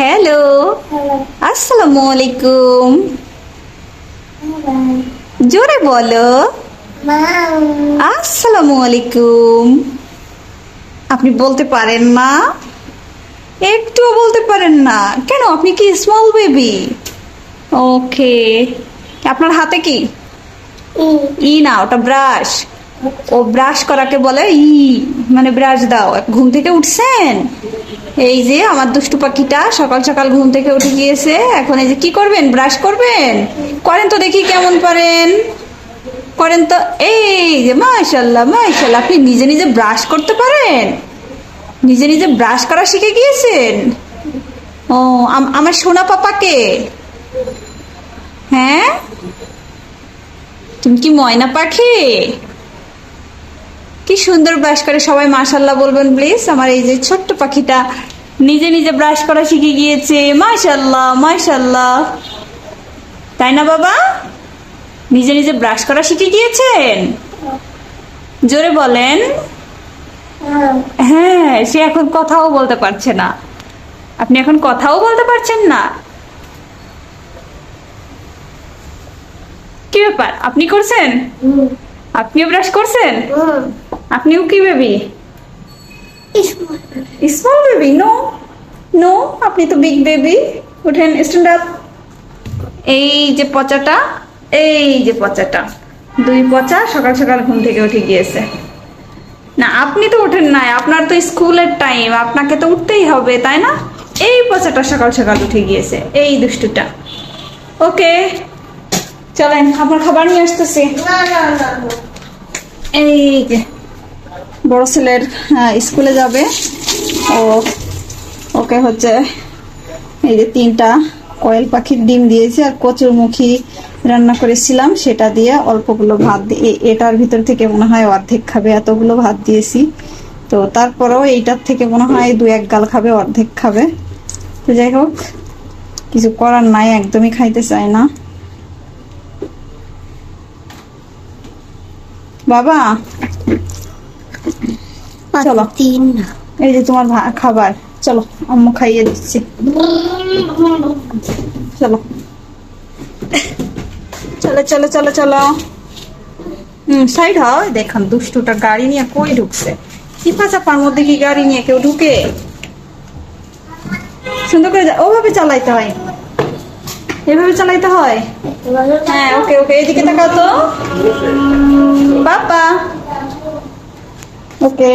Hello আসসালামু আলাইকুম জোরে বলো আসসালামু আলাইকুম আপনি বলতে পারেন না একটুও বলতে পারেন না কেন আপনি কি স্মল বেবি ওকে আপনার হাতে কি ই না ওটা ব্রাশ ও ব্রাশ করাকে বলে ই মানে ব্রাশ দাও ঘুম থেকে উঠছেন এই যে আমার দুষ্টু পাখিটা সকাল সকাল ঘুম থেকে উঠে গিয়েছে। এখন এই যে কি করবেন? ব্রাশ করবেন? করেন তো দেখি কেমন পারেন। করেন তো এই যে মাশাল্লাহ মাশাল্লাহ আপনি নিজে নিজে ব্রাশ করতে পারেন। নিজে নিজে ব্রাশ করা শিখে গিয়েছেন? ও, আম- আমার সোনা পাপাকে। হ্যাঁ? তুমি কি ময়না পাখি? কি সুন্দর ব্রাশ করে সবাই মাশাল্লাহ বলবেন প্লিজ আমার এই যে ছোট্ট পাখিটা নিজে নিজে ব্রাশ করা শিখে গিয়েছে। মাশাল্লাহ মাশাল্লাহ তাই না বাবা? নিজে নিজে ব্রাশ করা শিখে গিয়েছেন? জোরে বলেন। হ্যাঁ সে এখন কথাও বলতে পারছে না। আপনি এখন কথাও বলতে পারছেন না। কি ব্যাপার? আপনি করছেন? আপনিও ব্রাশ করছেন? আপনিও কি baby small baby no no আপনি তো বিগ বেবি উঠেন স্ট্যান্ড আপ এই যে পচাটা এই যে পচাটা। দুই পচা সকাল সকাল ঘুম থেকে উঠে গিয়েছে। না আপনি তো ওঠেন নাই আপনার তো স্কুলের টাইম আপনাকে তো উঠতেই হবে তাই না? এই পচাটা সকাল সকাল উঠে গিয়েছে এই দুষ্টুটা। ওকে চলেন আপনার খাবার নিয়ে আসতেছি। এই যে। বড় ছেলের স্কুলে যাবে। ও, ওকে হচ্ছে এই যে তিনটা কয়েল পাখির ডিম দিয়েছি আর কচুরমুখী রান্না করেছিলাম, সেটা দিয়ে অল্পগুলো ভাত এটার ভিতর থেকে মনে হয় অর্ধেক খাবে, এতগুলো ভাত দিয়েছি। তো তারপরেও এইটার থেকে মনে হয় দু এক গাল খাবে, অর্ধেক খাবে। তো যাই হোক, কিছু করার নাই, একদমই খাইতে চায় না। বাবা চলো। তিন। এই যে তোমার খাবার। চলো আম্মু খাইয়ে দিচ্ছি। চলো। চলো চলো চলো চলো। হুম সাইড দেখুন দুষ্টুটা গাড়ি নিয়ে কই ঢুকছে? চিপা চাপার মধ্যে কি গাড়ি নিয়ে কেউ ঢুকে? সুন্দর করে ওভাবে চালাইতে হয়। এভাবে চালাইতে হয়? হ্যাঁ ওকে ওকে এদিকে তাকাও তো। বাবা! ওকে